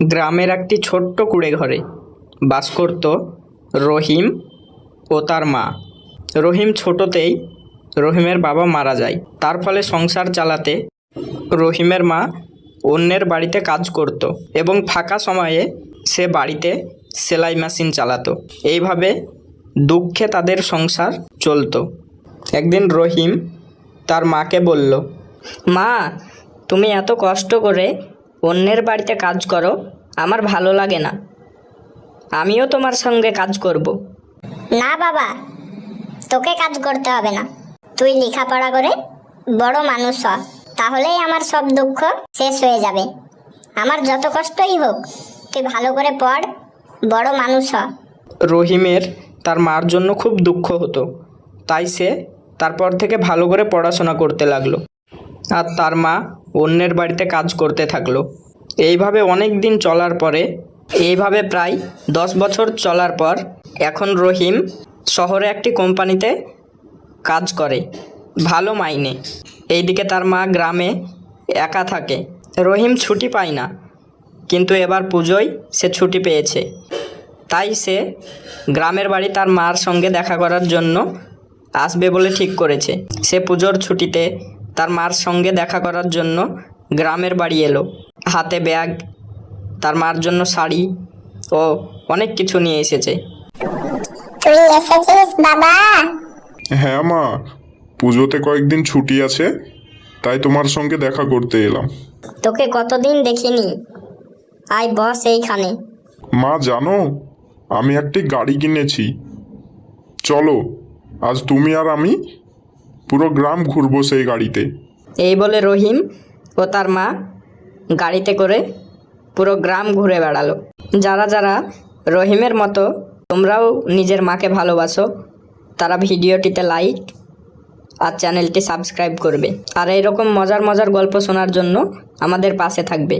গ্রামের একটি ছোট্ট কুড়ে ঘরে বাস করত রহিম ও তার মা। রহিম ছোটতেই রহিমের বাবা মারা যায়। তার ফলে সংসার চালাতে রহিমের মা অন্যের বাড়িতে কাজ করত এবং ফাঁকা সময়ে সে বাড়িতে সেলাই মেশিন চালাতো। এইভাবে দুঃখে তাদের সংসার চলতো। একদিন রহিম তার মাকে বলল, মা, তুমি এত কষ্ট করে অন্যের বাড়িতে কাজ করো আমার ভালো লাগে না। আমিও তোমার সঙ্গে কাজ করব। না বাবা তোকে কাজ করতে হবে না। তুই লেখাপড়া করে বড় মানুষ হ তাহলেই আমার সব দুঃখ শেষ হয়ে যাবে। আমার যত কষ্টই হোক তুই ভালো করে পড় বড় মানুষ হ। রহিমের তার মার জন্য খুব দুঃখ হতো তাই সে তারপর থেকে ভালো করে পড়াশোনা করতে লাগল। আর তার মা অন্যের বাড়িতে কাজ করতে থাকল। এইভাবে অনেক দিন চলার পরে, এইভাবে প্রায় দশ বছর চলার পর এখন রহিম শহরে একটি কোম্পানিতে কাজ করে, ভালো মাইনে। এইদিকে তার মা গ্রামে একা থাকে। রহিম ছুটি পায় না, কিন্তু এবার পুজোয় সে ছুটি পেয়েছে। তাই সে গ্রামের বাড়ি তার মার সঙ্গে দেখা করার জন্য আসবে বলে ঠিক করেছে। সে পুজোর ছুটিতে তার মার সঙ্গে দেখা করার জন্য গ্রামের বাড়ি এলো। হাতে ব্যাগ তার মার জন্য শাড়ি ও অনেক কিছু নিয়ে এসেছে। তুই এসেছিস বাবা? হ্যাঁ মা পুজোতে কয়েকদিন ছুটি আছে তাই তোমার সঙ্গে দেখা করতে এলাম। তোকে কতদিন দেখিনি? আয় বস এইখানে। মা জানো আমি একটি গাড়ি কিনেছি। চলো আজ তুমি আর আমি পুরো গ্রাম ঘুরবো সেই গাড়িতে। এই বলে রহিম ও তার মা গাড়িতে করে পুরো গ্রাম ঘুরে বেড়ালো। যারা যারা রহিমের মতো তোমরাও নিজের মাকে ভালোবাসো, তারা ভিডিওটিতে লাইক আর চ্যানেলটি সাবস্ক্রাইব করবে। আর এরকম মজার মজার গল্প শোনার জন্য আমাদের পাশে থাকবে।